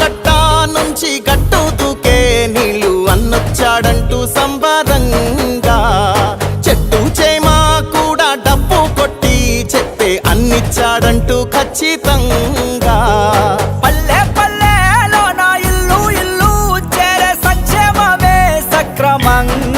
కట్ట నుంచి గట్టు తూకే నీళ్ళు అన్నొచ్చాడంటూ సంబరంగా. చెట్టు చేమా కూడా డబ్బు కొట్టి చెప్పే అన్నిచ్చాడంటూ ఖచ్చితంగా. పల్లె పల్లెలో నా ఇల్లు ఇల్లు చేరే సంక్షేమమే సక్రమంగా.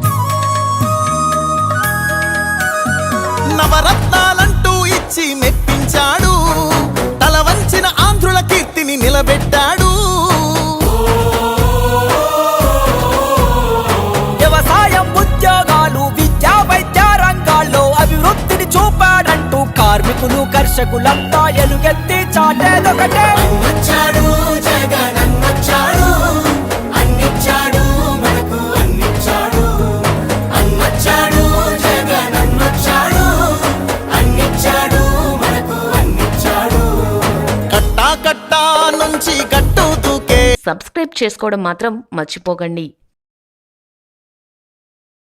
కర్షకులంతా ఎలుగెత్తి చాటేదొకటే. అన్నొచ్చాడు జగన్ అన్నొచ్చాడు అన్నిచ్చాడు మనకు అన్నిచ్చాడు. అన్నొచ్చాడు జగన్ అన్నొచ్చాడు అన్నిచ్చాడు మనకు అన్నిచ్చాడు. కట్టా కట్టా నుంచి కట్టు దూకే. సబ్స్క్రైబ్ చేసుకోవడం మాత్రం మర్చిపోకండి.